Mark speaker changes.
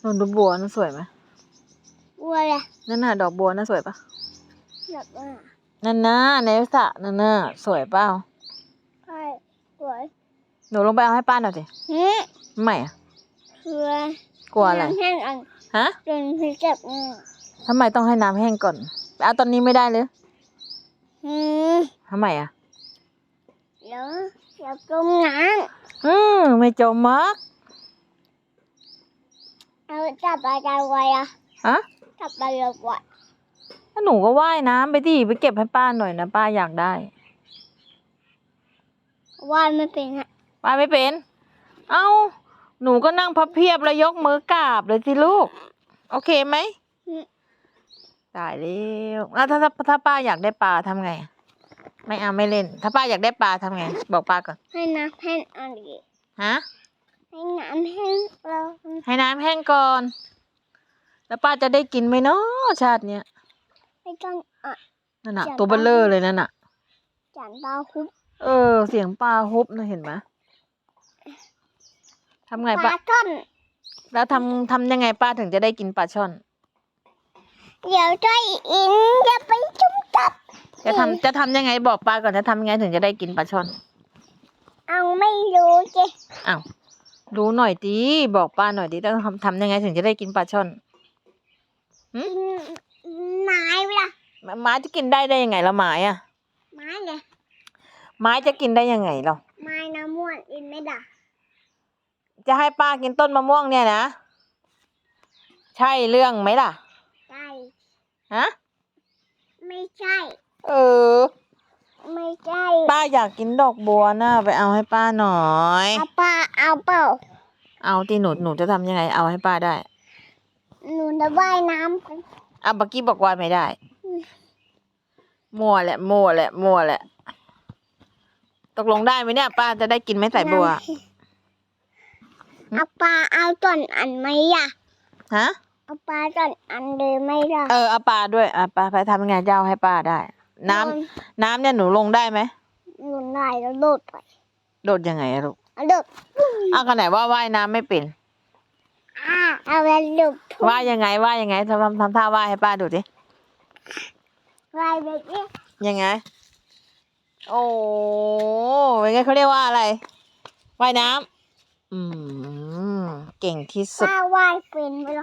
Speaker 1: หนูดูบัวน่ะสวยไหม
Speaker 2: วัวเลย
Speaker 1: นั่นน่ะดอกบัวน่ะสวยปะ
Speaker 2: แบบว่า
Speaker 1: นั่นน่ะในสระนั่นน่ะสวยเปล่า
Speaker 2: ใช่สวย
Speaker 1: หนูลงไปเอาให้ป้าหน่อยสิ
Speaker 2: ฮึ
Speaker 1: ทำไมอะ
Speaker 2: เพื่อก
Speaker 1: ลัวอะไร
Speaker 2: น้ำแห้งอัน
Speaker 1: ฮะ
Speaker 2: จนพิเจ็บมือ
Speaker 1: ทำไมต้องให้น้ำแห้งก่อนไปเอาตอนนี้ไม่ได้เลย
Speaker 2: ฮึ
Speaker 1: ทำไมอะ
Speaker 2: เดี๋ยวเดี๋ยวจมน้
Speaker 1: อืมไม่จมมักำ
Speaker 2: เอาจับปลาใจไว้อะ
Speaker 1: ฮะ
Speaker 2: จับปลาเรือไว้
Speaker 1: ถ้าหนูก็ว่ายน้ำไปดิไปเก็บให้ป้าหน่อยนะป้าอยากได้
Speaker 2: ว่ายไม่เป็นอะ
Speaker 1: ป้าไม่เป็น เอ้า หนูก็นั่งพับเพียบแล้วยกมือกราบเลยสิลูก โอเคไหม
Speaker 2: ฮึ
Speaker 1: ตายแล้วแล้วถ้าถ้าถ้าป้าอยากได้ปลาทำไงอะไม่เอาไม่เล่น ถ้าป้าอยากได้ปลาทำไง บอกป้าก่อน
Speaker 2: ให้น้ำแห้งอันนี้
Speaker 1: ฮะ
Speaker 2: ให้น้ำแห้งเรา
Speaker 1: ให้น้ำแห้งก่อน แล้วป้าจะได้กินไหมเนาะชาติเนี้ย
Speaker 2: ไม่ต้องอะ
Speaker 1: นั่นน่ะ
Speaker 2: อยาก
Speaker 1: ตัวเบลเลอร์เลยนั่นน่ะ
Speaker 2: จันปลาคุบ
Speaker 1: เออ เสียงปลาฮุบนะเห็นไหมทำไง
Speaker 2: ป
Speaker 1: ป้า
Speaker 2: ลาต้น
Speaker 1: แล้วทำทำยังไงป้าถึงจะได้กินปลาช่อน
Speaker 2: เดี๋ยวจ้อยอินจะไปจุ่มจับ
Speaker 1: จะทำจะทำยังไงบอกป้าก่อนจะทำยังไงถึงจะได้กินปลาช่อน
Speaker 2: เอาไม่รู้เจ๊
Speaker 1: อ้าว รู้หน่อยดิบอกป้าหน่อยดิต้องทำทำยังไงถึงจะได้กินปลาช่อน
Speaker 2: กินไม้เวลา
Speaker 1: ไม้จะกินได้ได้ยังไงละไม้อะ
Speaker 2: ไม้เลย
Speaker 1: ไม้จะกินได้ยังไงเรา
Speaker 2: ไม้น้ำม่วนกินไม่ได้
Speaker 1: จะให้ป้ากินต้นมะม่วงเนี่ยนะใช่เรื่องไหมล่ะ
Speaker 2: ใช่
Speaker 1: ฮะ
Speaker 2: ไม่ใช่
Speaker 1: เออ
Speaker 2: ไม่ใช่
Speaker 1: ป้าอยากกินดอกบัวน่ะไปเอาให้ป้าหน่อย
Speaker 2: เอาปลาเอาเปล่า
Speaker 1: เอาที่หนูหนูจะทำยังไงเอาให้ป้าได้
Speaker 2: หนูจะว่ายน้ำไป
Speaker 1: อะบักกี้บอกว่าไม่ได้มั่วแหละมั่วแหละมั่วแหละ ตกลงได้ไหมเนี่ย ป้าจะได้กินไหมใส่บัว
Speaker 2: เอาปลาเอาต้นอันไหมอะ
Speaker 1: ฮะ
Speaker 2: เอาปลาต้นอันเลยไม่ได้
Speaker 1: เออเอาปลาด้วยอะปลาไปทำยังไงจะเอาให้ป้าได้ น้ำน้ำเนี่ยหนูลงได้ไหม
Speaker 2: หนูได้แล้วโดดไป
Speaker 1: โดดยังไงอะลูก
Speaker 2: เอาโดด
Speaker 1: อ้าวขนาดว่าว่ายน้ำไม่เป็น
Speaker 2: อ่าเอาไปหลุด
Speaker 1: ว่ายยังไงว่ายยังไงทำทำทำท่าว่ายให้ป้าดูสิ
Speaker 2: ว่ายไปเนี่ย
Speaker 1: ยังไง โอ้เป็นไงเขาเรียกว่าอะไรว่ายน้ำอืมเก่งที่สุด
Speaker 2: ป้าว่ายเป็นไหมล่ะ